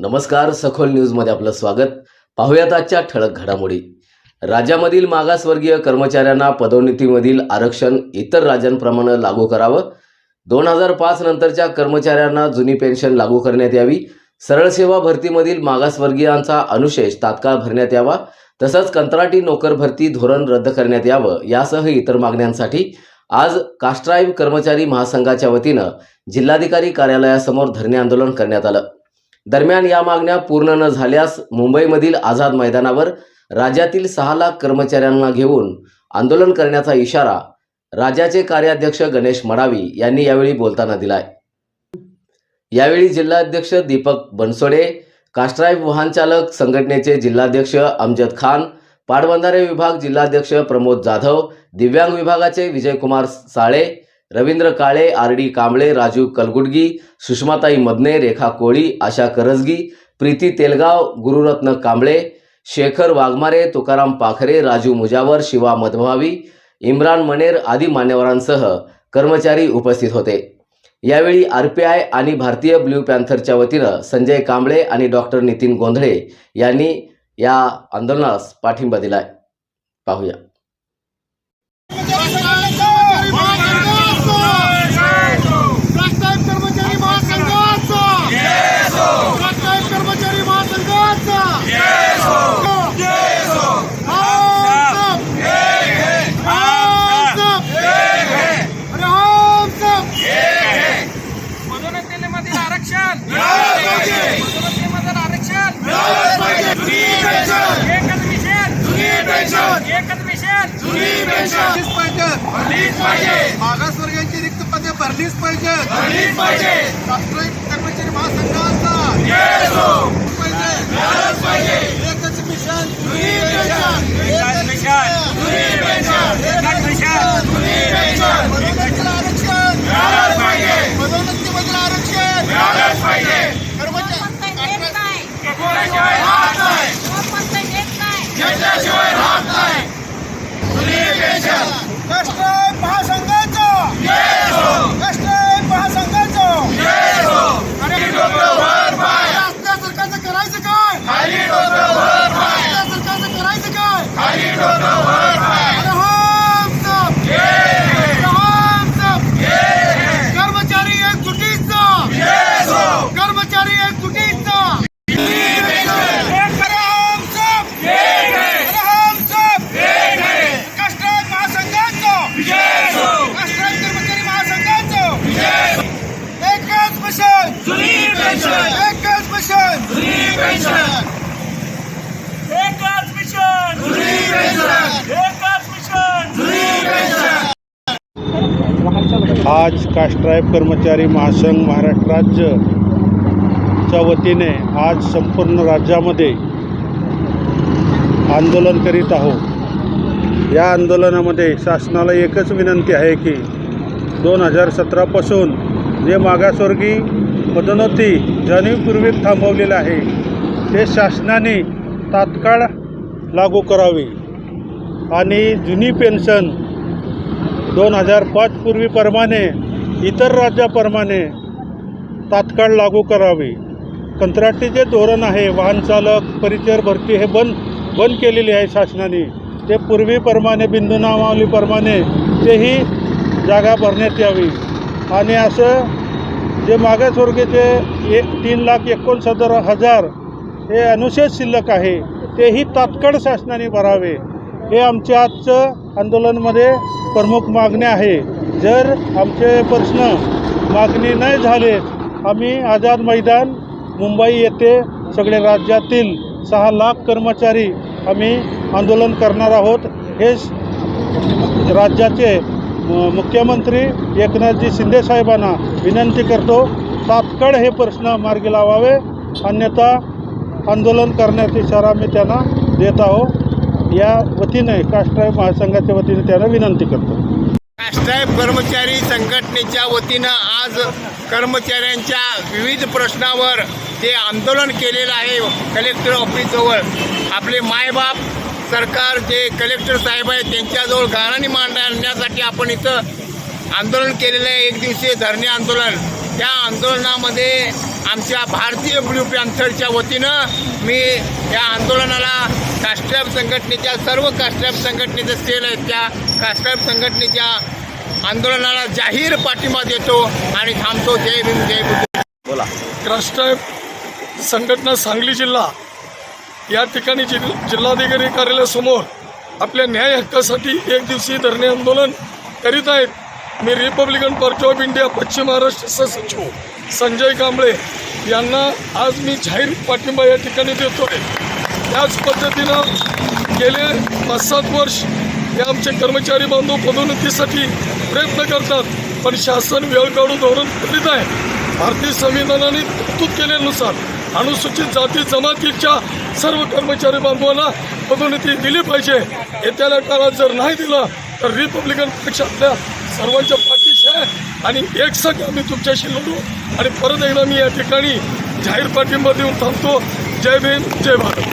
नमस्कार सखोल न्यूजमध्ये आपलं स्वागत. पाहूयात आजच्या ठळक घडामोडी. राज्यामधील मागासवर्गीय कर्मचाऱ्यांना पदोन्नतीमधील आरक्षण इतर राज्यांप्रमाणे लागू करावं. दोन हजार पाच नंतरच्या कर्मचाऱ्यांना जुनी पेन्शन लागू करण्यात यावी. सरळ सेवा भरतीमधील मागासवर्गीयांचा अनुशेष तात्काळ भरण्यात यावा. तसंच कंत्राटी नोकर भरती धोरण रद्द करण्यात यावं यासह इतर मागण्यांसाठी आज कास्ट्राईब कर्मचारी महासंघाच्या वतीनं जिल्हाधिकारी कार्यालयासमोर धरणे आंदोलन करण्यात आलं. दरम्यान या मागण्या पूर्ण न झाल्यास मुंबईमधील आझाद मैदानावर राज्यातील सहा लाख कर्मचाऱ्यांना घेऊन आंदोलन करण्याचा इशारा राज्याचे कार्याध्यक्ष गणेश मडावी यांनी यावेळी बोलताना दिलाय. यावेळी जिल्हाध्यक्ष दीपक बनसोडे कास्ट्राईब वाहन चालक संघटनेचे जिल्हाध्यक्ष अमजद खान पाटबंधारे विभाग जिल्हाध्यक्ष प्रमोद जाधव दिव्यांग विभागाचे विजयकुमार साळे रवींद्र काळे आर डी कांबळे राजू कलगुडगी सुषमाताई मदने रेखा कोळी आशा करजगी प्रीती तेलगाव गुरुरत्न कांबळे शेखर वाघमारे तुकाराम पाखरे राजू मुजावर शिवा मधभावी इम्रान मनेर आदी मान्यवरांसह कर्मचारी उपस्थित होते. यावेळी आर पी आय आणि भारतीय ब्ल्यू पॅन्थरच्या वतीनं संजय कांबळे आणि डॉक्टर नितीन गोंधळे यांनी या आंदोलनास पाठिंबा दिलाय. पाहूया राष्ट्रीय कर्मचारी महासंघाचा राष्ट्रीय कर्मचारी महासंघाचा पदोन्नतीमधील आरक्षण पदोन्नतीमधील आरक्षण एकच मिशन. एकच मिशन मागासवर्गीयांची रिक्त पदे भरलीच पाहिजे राष्ट्रीय कर्मचारी महासंघाचा पाहिजे एकच मिशन जुनी मिशन एकच मिशन पदोन्नतीला आरक्षण पदोन्नतीमधील आरक्षण कोणाशिवाय राहत नाही घेतल्याशिवाय राहत नाही राष्ट्रीय महासंघाचा राष्ट्रीय महासंघाचा अरे आपल्या सरकारचं करायचं काय आपल्या सरकारचं करायचं काय अरे हम सब अरे हम सब कर्मचारी एक जुटीचा कर्मचारी एक जुटीचा अरे हम सब अरे हम सब राष्ट्रीय महासंघाचा राष्ट्रीय कर्मचारी महासंघाचं एकच मिशन एकच मिशन एकच मिशन एकच मिशन आज कास्ट्राईब कर्मचारी महासंघ महाराष्ट्र राज्यच्या वतीने आज संपूर्ण राज्यामध्ये आंदोलन करीत आहोत. या आंदोलनामध्ये शासनाला एकच विनंती आहे की दोन हजार सतरापासून जे मागासवर्गीय पदोन्नती जाणीवपूर्वक थांबवलेलं आहे ते शासनाने तात्काळ लागू करावी. आणि जुनी पेन्शन दोन हजार पाच पूर्वीप्रमाणे इतर राज्याप्रमाणे तात्काळ लागू करावे. कंत्राटी जे धोरण आहे वाहनचालक परिचर भरती हे बंद बंद केलेली आहे शासनाने. ते पूर्वीप्रमाणे बिंदू नामावलीप्रमाणे तेही जागा भरण्यात यावी. आणि असं जे मागासवर्गीचे एक तीन लाख एकोणसत्तर हजार हे अनुशेष शिल्लक आहे. तेही तात्काळ शासनाने भरावे. हे आमच्या आजचं आंदोलनमध्ये प्रमुख मागणी आहे. जर आमचे प्रश्न मागणी नाही झाले आम्ही आझाद मैदान मुंबई येथे सगळे राज्यातील सहा लाख कर्मचारी आम्ही आंदोलन करणार आहोत. हे राज्याचे म- मुख्यमंत्री एकनाथजी शिंदे साहेबांना विनंती करतो तात्काळ हे प्रश्न मार्गी लावावे. अन्यथा आंदोलन करण्याचा इशारा मी त्यांना देत आहोत. या वतीने कास्ट्राईब महासंघाच्या वतीने त्यांना विनंती करतो. राष्ट्रीय कर्मचारी संघटनेच्या वतीनं आज कर्मचाऱ्यांच्या विविध प्रश्नावर ते आंदोलन केलेलं आहे. कलेक्टर ऑफिसजवळ आपले मायबाप सरकार जे कलेक्टर साहेब आहेत त्यांच्याजवळ गाराणी मांडण्यासाठी आपण इथं आंदोलन केलेलं आहे. एक दिवसीय धरणे आंदोलन. त्या आंदोलनामध्ये आमच्या भारतीय ब्ल्यू पॅन्थरच्या वतीनं मी या आंदोलनाला कास्ट्रॅप संघटनेच्या सर्व कास्ट्रॅप संघटनेचे सेल आहेत त्या कास्ट्रॅप संघटनेच्या आंदोलनाला जाहीर पाठिंबा देतो आणि थांबतो. जय भीम जय बुद्ध. बोला. राष्ट्रीय संघटना सांगली जिल्हा या ठिकाणी जिल जिल्हाधिकारी कार्यालयासमोर आपल्या न्याय हक्कासाठी एक दिवसीय धरणे आंदोलन करीत आहेत. मी रिपब्लिकन पार्टी ऑफ इंडिया पश्चिम महाराष्ट्र सचिव संजय कांबळे यांना आज मी जाहीर पाठिंबा या ठिकाणी देतोय. त्याच पद्धतीनं गेले पाच सात वर्ष हे आमचे कर्मचारी बांधव पदोन्नतीसाठी प्रयत्न करतात पण शासन वेळ काढून धोरण करीत आहे. भारतीय संविधानाने तरतूद केल्यानुसार अनुसूचित जाती जमातीच्या सर्व कर्मचारी बांधवांना पदोन्नती दिली पाहिजे. येत्याला काळात जर नाही दिलं तर रिपब्लिकन पक्ष आपल्या सर्वांच्या पाठीशी आहे. आणि एकसाथ आम्ही तुमच्याशी लढू. आणि परत एकदा मी या ठिकाणी जाहीर पाठिंबा देऊन थांबतो. जय भीम जय भारत.